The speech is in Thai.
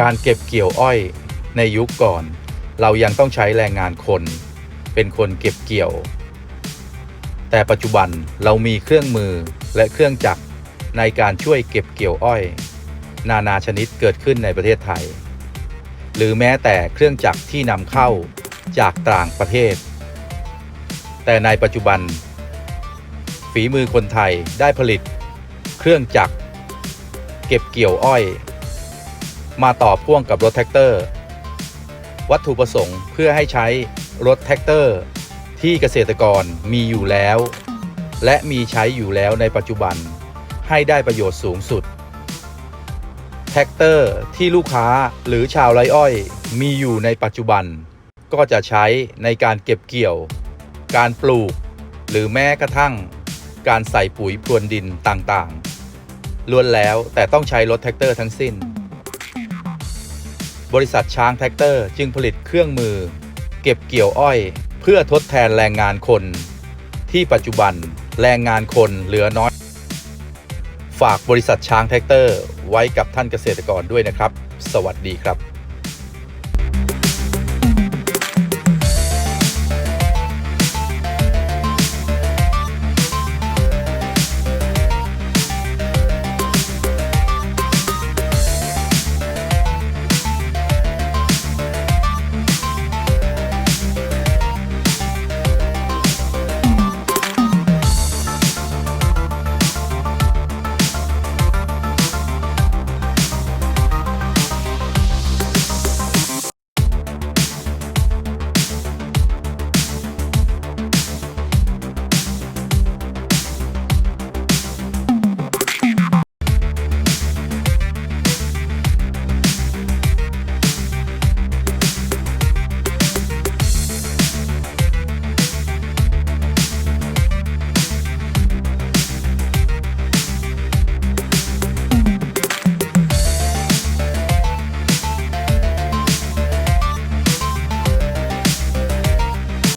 การเก็บเกี่ยวอ้อยในยุคก่อน เรายังต้องใช้แรงงานคน เป็นคนเก็บเกี่ยว แต่ปัจจุบันเรามีเครื่องมือและเครื่องจักรในการช่วยเก็บเกี่ยวอ้อย นานาชนิดเกิดขึ้นในประเทศไทย หรือแม้แต่เครื่องจักรที่นำเข้าจากต่างประเทศ แต่ในปัจจุบัน ฝีมือคนไทยได้ผลิต เครื่องจักรเก็บเกี่ยวอ้อย มาต่อพ่วงกับรถแท็กเตอร์ วัตถุประสงค์เพื่อให้ใช้รถแท็กเตอร์ ที่เกษตรกรมีอยู่แล้ว และมีใช้อยู่แล้วในปัจจุบัน ให้ได้ประโยชน์สูงสุด แท็กเตอร์ที่ลูกค้าหรือชาวไร่อ้อยมีอยู่ในปัจจุบัน ก็จะใช้ในการเก็บเกี่ยว การปลูก หรือแม้กระทั่ง การใส่ปุ๋ยพรวนดินต่างๆล้วนแล้วแต่ต้องใช้รถแท็กเตอร์ทั้งสิ้น บริษัทช้างแท็กเตอร์จึงผลิตเครื่องมือ เก็บเกี่ยวอ้อย เพื่อทดแทนแรงงานคน ที่ปัจจุบันแรงงานคนเหลือน้อย ฝากบริษัทช้างแท็กเตอร์ ไว้กับท่านเกษตรกรด้วยนะครับ สวัสดีครับ